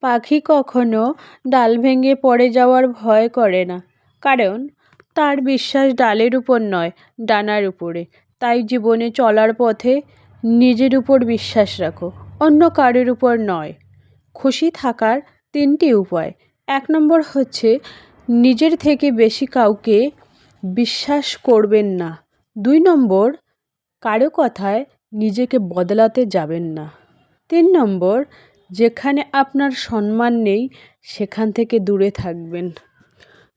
পাখি কখনও ডাল ভেঙে পড়ে যাওয়ার ভয় করে না। কারণ, তার বিশ্বাস ডালের উপর নয়, ডানার উপরে। তাই জীবনে চলার পথে নিজের উপর বিশ্বাস রাখো, অন্য কারোর উপর নয়। খুশি থাকার তিনটি উপায়। এক নম্বর হচ্ছে, নিজের থেকে বেশি কাউকে বিশ্বাস করবেন না। দুই নম্বর, কারও কথায় নিজেকে বদলাতে যাবেন না। তিন নম্বর যেখানে আপনার সম্মান নেই, সেখান থেকে দূরে থাকবেন।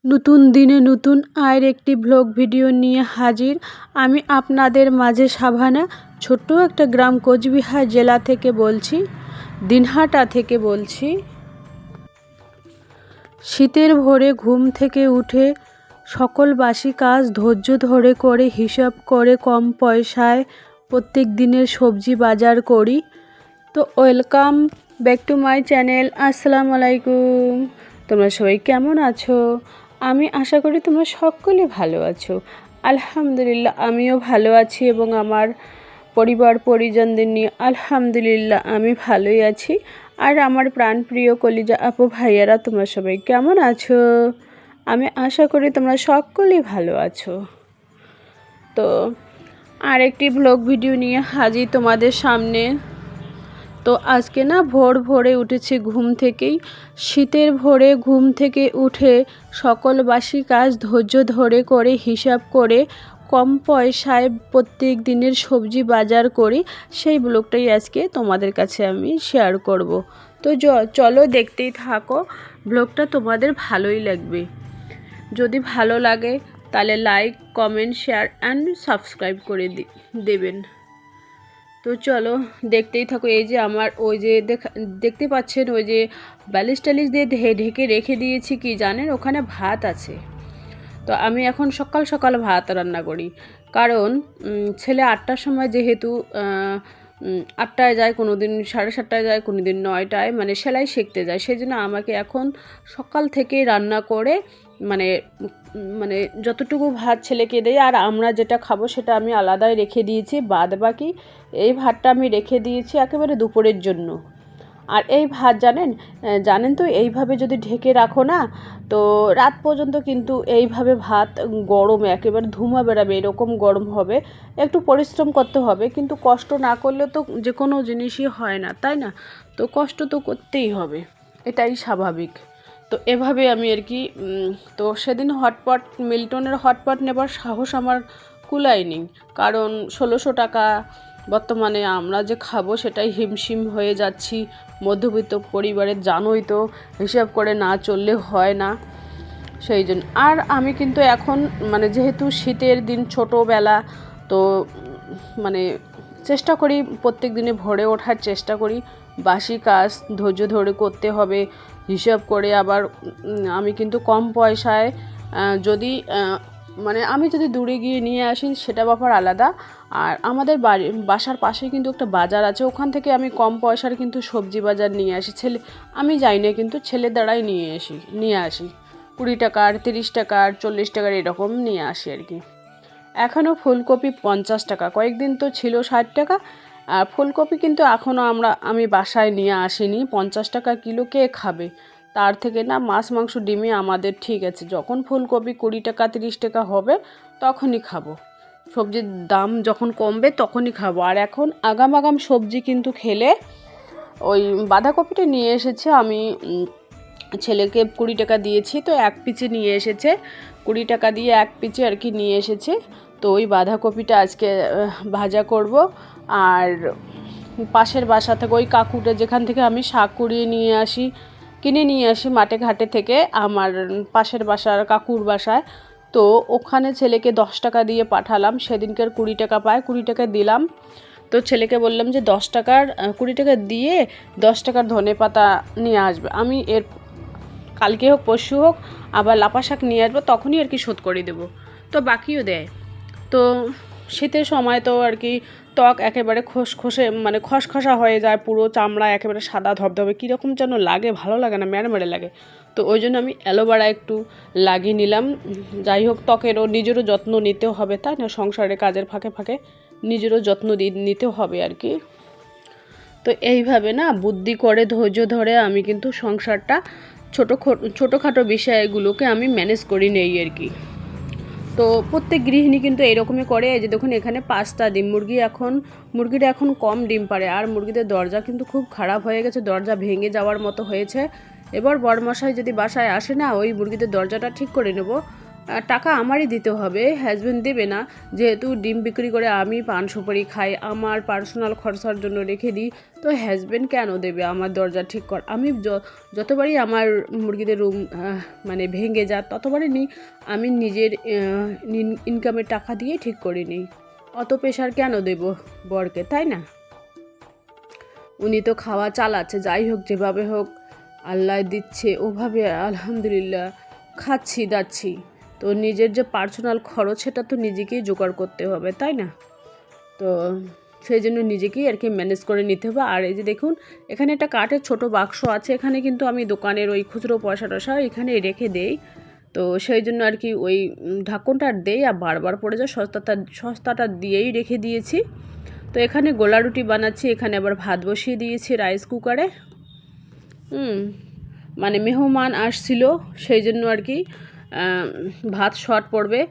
নতুন দিনে নতুন আয়ের একটি ব্লগ ভিডিও নিয়ে হাজির। আমি আপনাদের মাঝে সাভানা, ছোট্ট একটা গ্রাম কোচবিহার জেলা থেকে বলছি, দিনহাটা থেকে বলছি। শীতের ভোরে ঘুম থেকে উঠে সকল বাসি কাজ ধৈর্য ধরে করে, হিসাব করে কম পয়সায় প্রত্যেক দিনের সবজি বাজার করি। তো welcome back to my channel আসসালামু আলাইকুম তোমরা সবাই কেমন আছো? আমি আশা করি তোমরা সকলে ভালো আছো। আলহামদুলিল্লাহ, আমিও ভালো আছি এবং আমার পরিবার, পরিজনদের নিয়ে আলহামদুলিল্লাহ আমি ভালোই আছি। আর আমার প্রাণপ্রিয় কলিজা আপু ভাইয়ারা, তোমরা সবাই কেমন আছো? আমি আশা করি তোমরা সকলেই ভালো আছো। তো, আরেকটি ব্লগ ভিডিও নিয়ে হাজির তোমাদের সামনে তো আজকে না ভোর ভোরে উঠেছি ঘুম থেকেই। শীতের ভোরে ঘুম থেকে উঠে সকল বাসি কাজ ধৈর্য ধরে করে, হিসাব করে, কম পয়সায় প্রত্যেক দিনের সবজি বাজার করি, সেই ব্লগটাই আজকে তোমাদের কাছে আমি শেয়ার করব। তো চলো দেখতেই থাকো, ব্লগটা তোমাদের ভালোই লাগবে। যদি ভালো লাগে তাহলে like comment share and subscribe করে দেবেন। তো চলো, দেখতেই থাকো, এই যে আমার ওই যে দেখা, দেখতে পাচ্ছেন ওই যে ব্যালিশ টালিশ দিয়ে ঢেকে রেখে দিয়েছি কি জানেন? ওখানে ভাত আছে। তো আমি এখন সকাল সকাল ভাত রান্না করি। কারণ ছেলে আটটার সময় যেহেতু আটটায় যায় কোনো দিন সাড়ে সাতটায় যায় কোনো দিন নয়টায় মানে সেলাই শিখতে যায়। সেই জন্য আমাকে এখন সকাল থেকেই রান্না করে মানে মানে যতটুকু ভাত ছেলেকে দেয় আর আমরা যেটা খাব সেটা আমি আলাদাই রেখে দিয়েছি। বাদ বাকি এই ভাতটা আমি রেখে দিয়েছি একেবারে দুপুরের জন্য। আর এই ভাত জানেন জানেন তো এইভাবে যদি ঢেকে রাখো না, তো রাত পর্যন্ত কিন্তু এইভাবে ভাত গরম একেবারে ধুমা বেরাবে এরকম গরম হবে। একটু পরিশ্রম করতে হবে, কিন্তু কষ্ট না করলে তো যে কোনো জিনিসই হয় না, তাই না? তো কষ্ট তো করতেই হবে, এটাই স্বাভাবিক। তো এভাবে আমি আর কি তো সেদিন হটপট, মিল্টনের হটপট নেবার সাহস আমার কুলায়নি। কারণ ষোলোশো টাকা বর্তমানে আমরা যে খাব সেটাই হিমশিম হয়ে যাচ্ছি। মধ্যবিত্ত পরিবারের জানোই তো হিসাব করে না চললে হয় না। সেই জন্য, আর আমি কিন্তু এখন মানে যেহেতু শীতের দিন ছোটোবেলা, তো মানে চেষ্টা করি প্রত্যেক দিনে ভরে ওঠার চেষ্টা করি। বাসি কাজ ধৈর্য ধরে করতে হবে। হিসাব করে আবার আমি কিন্তু কম পয়সায় যদি মানে আমি যদি দূরে গিয়ে নিয়ে আসি সেটা ব্যাপার আলাদা। আর আমাদের বাড়ি, বাসার পাশে কিন্তু একটা বাজার আছে, ওখান থেকে আমি কম পয়সার কিন্তু সবজি বাজার নিয়ে আসি। ছেলে, আমি যাই না কিন্তু ছেলের দ্বারাই নিয়ে আসি নিয়ে আসি। কুড়ি টাকার, তিরিশ টাকার, চল্লিশ টাকার এরকম নিয়ে আসি আর কি। এখনও ফুলকপি পঞ্চাশ টাকা, কয়েকদিন তো ছিল ষাট টাকা আর ফুলকপি কিন্তু এখনও আমরা, আমি বাসায় নিয়ে আসিনি। পঞ্চাশ টাকা কিলো কে খাবে? তার থেকে না মাছ, মাংস ডিমে আমাদের ঠিক আছে। যখন ফুলকপি কুড়ি টাকা, তিরিশ টাকা হবে, তখনই খাব। সবজির দাম যখন কমবে, তখনই খাব। আর এখন আগাম আগাম সবজি কিন্তু খেলে ওই বাঁধাকপিটা নিয়ে এসেছে। আমি ছেলেকে কুড়ি টাকা দিয়েছি, তো এক পিচে নিয়ে এসেছে। কুড়ি টাকা দিয়ে এক পিচে আর কি নিয়ে এসেছে। তো ওই বাঁধাকপিটা আজকে ভাজা করব। আর পাশের বাসা থেকে ওই কাকুটা যেখান থেকে আমি শাক কুড়িয়ে নিয়ে আসি, কিনে নিয়ে আসি মাঠে ঘাটে থেকে আমার পাশের বাসার কাকুর বাসায়। তো ওখানে ছেলেকে দশ টাকা দিয়ে পাঠালাম, সেদিনকার কুড়ি টাকা পায়, কুড়ি টাকা দিলাম। তো ছেলেকে বললাম যে দশ টাকার কুড়ি টাকা দিয়ে দশ টাকার ধনে পাতা নিয়ে আসবে। আমি এর কালকে হোক, পরশু হোক আবার লাপা শাক নিয়ে আসব, তখনই আর কি শোধ করে দেবো। তো বাকিও দেয়। তো শীতের সময় তো আর কি ত্বক একেবারে খসখসে মানে খসখসা হয়ে যায়, পুরো চামড়া একেবারে সাদা ধবধবে, কীরকম যেন লাগে, ভালো লাগে না ম্যাড়মেড়ে লাগে। তো ওই জন্য আমি অ্যালোভেরা একটু লাগিয়ে নিলাম। যাই হোক, ত্বকেরও নিজেরও যত্ন নিতে হবে, তাই না? সংসারে কাজের ফাঁকে ফাঁকে নিজেরও যত্ন নিতে হবে আর কি। তো এইভাবে না, বুদ্ধি করে, ধৈর্য ধরে আমি কিন্তু সংসারটা ছোটো ছোটোখাটো বিষয়গুলোকে আমি ম্যানেজ করি নেই আর কি। তো প্রত্যেক গৃহিণী কিন্তু এরকমই করে যে দেখুন এখানে পাঁচটা ডিম। মুরগি এখন, মুরগিটা এখন কম ডিম পারে, আর মুরগিদের দরজা কিন্তু খুব খারাপ হয়ে গেছে, দরজা ভেঙে যাওয়ার মতো হয়েছে। এবার বড়মশাই যদি বাসায় আসে না, ওই মুরগিদের দরজাটা ঠিক করে নেব। টাকা আমারই দিতে হবে হাজব্যান্ড দেবে না। যেহেতু ডিম বিক্রি করে আমি পান সুপারি খাই, আমার পার্সোনাল খরচার জন্য রেখে দিই, তো হাজব্যান্ড কেন দেবে? আমার দরজা ঠিক কর। আমি যতবারই আমার মুরগিদের রুম মানে ভেঙে যা ততবারই নিই আমি নিজের ইনকামের টাকা দিয়ে ঠিক করে নিই। অত প্রেশার কেন দেব বরকে, তাই না? উনি তো খাওয়া চালাচ্ছে, যাই হোক, যেভাবে হোক, আল্লাহ দিচ্ছে, ওভাবে আলহামদুলিল্লাহ, খাচ্ছি, দাচ্ছি। তো নিজের যে পার্সোনাল খরচ সেটা তো নিজেকেই জোগাড় করতে হবে, তাই না? তো সেই জন্য নিজেকেই আর কি ম্যানেজ করে নিতে হবে। আর এই যে দেখুন, এখানে একটা কাঠের ছোট বাক্স আছে, এখানে কিন্তু আমি দোকানের ওই খুচরো পয়সা টয়সা এখানে রেখে দেই। তো সেই জন্য আর কি ওই ঢাকনটা আর দেই আর বারবার পড়ে যায়, সস্তাটা সস্তাটা দিয়েই রেখে দিয়েছি। তো এখানে গোলা রুটি বানাচ্ছি, এখানে আবার ভাত বসিয়ে দিয়েছি রাইস কুকারে হুম মানে মেহমান আসছিল, সেই জন্য আর কি ভাত শর্ট পড়বে।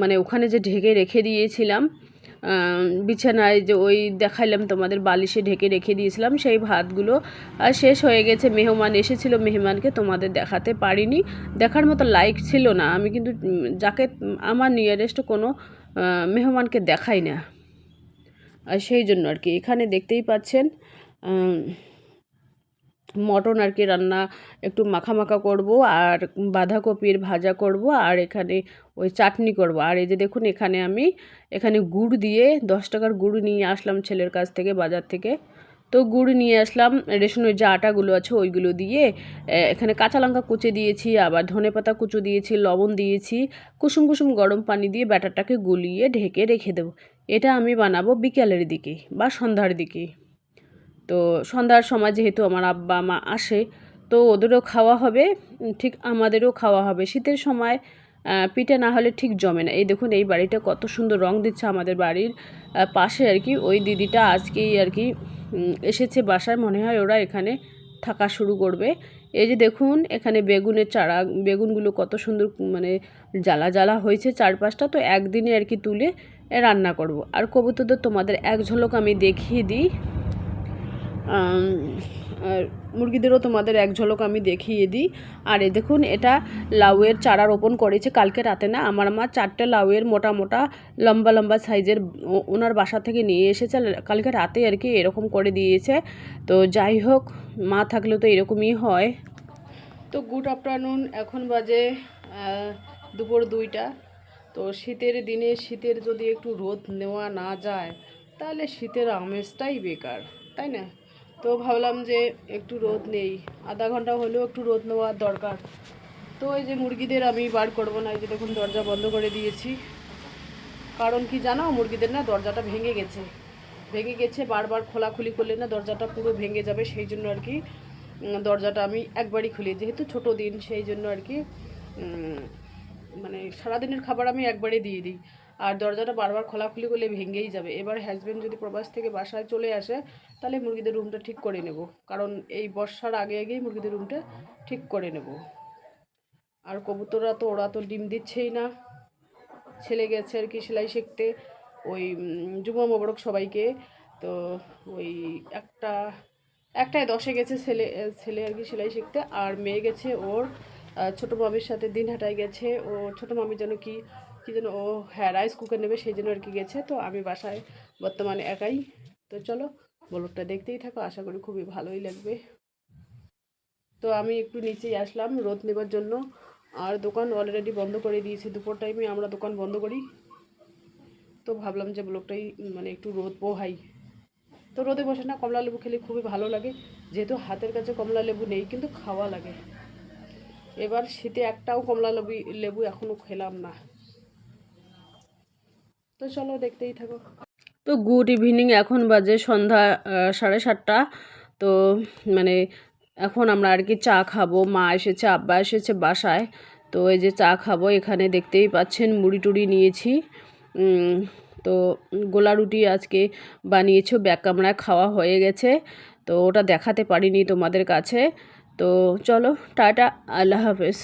মানে ওখানে যে ঢেকে রেখে দিয়েছিলাম বিছানায় যে ওই দেখাইলাম তোমাদের বালিশে ঢেকে রেখে দিয়েছিলাম, সেই ভাতগুলো আর শেষ হয়ে গেছে। মেহমান এসেছিল, মেহমানকে তোমাদের দেখাতে পারিনি। দেখার মতো লাইক ছিল না। আমি কিন্তু যাকে আমার নিয়ারেস্ট কোনো মেহমানকে দেখাই না। আর সেই জন্য আর কি। এখানে দেখতেই পাচ্ছেন মটন আর কি রান্না একটু মাখা মাখা করব আর বাঁধাকপির ভাজা করব আর এখানে ওই চাটনি করব। আর এই যে দেখুন এখানে আমি, এখানে গুড় দিয়ে দশ টাকার গুড় নিয়ে আসলাম ছেলের কাছ থেকে বাজার থেকে। তো গুড় নিয়ে আসলাম রেশনের যে আটাগুলো আছে ওইগুলো দিয়ে এখানে কাঁচা লঙ্কা কুচে দিয়েছি, আবার ধনেপাতা কুচো দিয়েছি, লবণ দিয়েছি, কুসুম কুসুম গরম পানি দিয়ে ব্যাটারটাকে গুলিয়ে ঢেকে রেখে দেবো। এটা আমি বানাবো বিকেলের দিকে বা সন্ধ্যার দিকে। তো সন্ধ্যার সময় যেহেতু আমার আব্বা, মা আসে, তো ওদেরও খাওয়া হবে, ঠিক আমাদেরও খাওয়া হবে। শীতের সময় পিঠে না হলে ঠিক জমে না। এই দেখুন, এই বাড়িটা কত সুন্দর রং দিচ্ছে আমাদের বাড়ির পাশে আর কি, ওই দিদিটা আজকেই আর কি এসেছে বাসায়। মনে হয় ওরা এখানে থাকা শুরু করবে। এই যে দেখুন, এখানে বেগুনের চারা, বেগুনগুলো কত সুন্দর মানে জ্বালা জ্বালা হয়েছে চারপাশটা। তো একদিনে আর কি তুলে রান্না করব। আর কবুতরদের তোমাদের এক ঝলক আমি দেখিয়ে দিই। মুরগিদেরও তোমাদের এক ঝলক আমি দেখিয়ে দিই। আর এ দেখুন, এটা লাউয়ের চারা রোপণ করেছে কালকে রাতে না? আমার মা চারটে লাউয়ের মোটা মোটা, লম্বা লম্বা সাইজের ওনার বাসা থেকে নিয়ে এসেছে। কালকে রাতে আর কি এরকম করে দিয়েছে। তো যাই হোক, মা থাকলে তো এরকমই হয়। তো গুড আফটারনুন, এখন বাজে দুপুর দুইটা। তো শীতের দিনে শীতের যদি একটু রোদ নেওয়া না যায়, তাহলে শীতের আমেজটাই বেকার, তাই না? তো ভাবলাম যে একটু রোদ নেই। আধা ঘণ্টা হলেও একটু রোদ নেওয়ার দরকার। তো এই যে মুরগিদের আমি বার করব না, এই যে দেখুন দরজা বন্ধ করে দিয়েছি। কারণ কি জানো, মুরগিদের না দরজাটা ভেঙে গেছে। ভেঙে গেছে, বারবার খোলাখুলি করলে না দরজাটা পুরো ভেঙে যাবে, সেই জন্য আর কি দরজাটা আমি একবারই খুলি। যেহেতু ছোট দিন, সেই জন্য আর কি মানে সারাদিনের খাবার আমি একবারে দিয়ে দিই। আর দরজাটা বারবার খোলাখুলি করলে ভেঙেই যাবে। এবার হাজব্যান্ড যদি প্রবাস থেকে বাসায় চলে আসে, তাহলে মুরগিদের রুমটা ঠিক করে নেব। কারণ এই বর্ষার আগে আগেই মুরগিদের রুমটা ঠিক করে নেব। আর কবুতররা তো, ওরা তো ডিম দিচ্ছেই না। ছেলে গেছে আর কি সেলাই শিখতে। ওই জুমা মোবারক সবাইকে। তো ওই একটা, একটায় দশে গেছে ছেলে ছেলে আর কি সেলাই শিখতে। আর মেয়ে গেছে ওর ছোটো মামির সাথে দিন হাঁটায় গেছে। ও, ছোটো মামির জন্য কি কি যেন ও হ্যাঁ রাইস কুকার নেবে, সেই জন্য আর কি গেছে। তো আমি বাসায় বর্তমানে একাই। তো চলো ব্লগটা দেখতেই থাকো, আশা করি খুবই ভালোই লাগবে। তো আমি একটু নিচেই আসলাম, রোদ নেবার জন্য। আর দোকান অলরেডি বন্ধ করে দিয়েছি, দুপুর টাইমে আমরা দোকান বন্ধ করি। তো ভাবলাম যে ব্লগটাই মানে একটু রোদ পোহাই। তো রোদে বসে না কমলা লেবু খেলে খুবই ভালো লাগে। যেহেতু হাতের কাছে কমলা লেবু নেই, কিন্তু খাওয়া লাগে। এবার শীতে একটাও কমলা লেবু লেবু এখনও খেলাম না। তো চলো দেখতেই থাকো। তো গুড ইভিনিং এখন বাজে সন্ধ্যা সাড়ে সাতটা। তো মানে এখন আমরা আর কি চা খাব। মা এসেছে, আব্বা এসেছে বাসায়। তো এই যে চা খাব, এখানে দেখতেই পাচ্ছেন মুড়ি টুড়ি নিয়েছি। তো গোলা রুটি আজকে বানিয়েছো, ব্যাক ক্যামেরায় খাওয়া হয়ে গেছে। তো ওটা দেখাতে পারিনি তোমাদের কাছে। তো চলো, টাটা, আল্লাহ হাফেজ।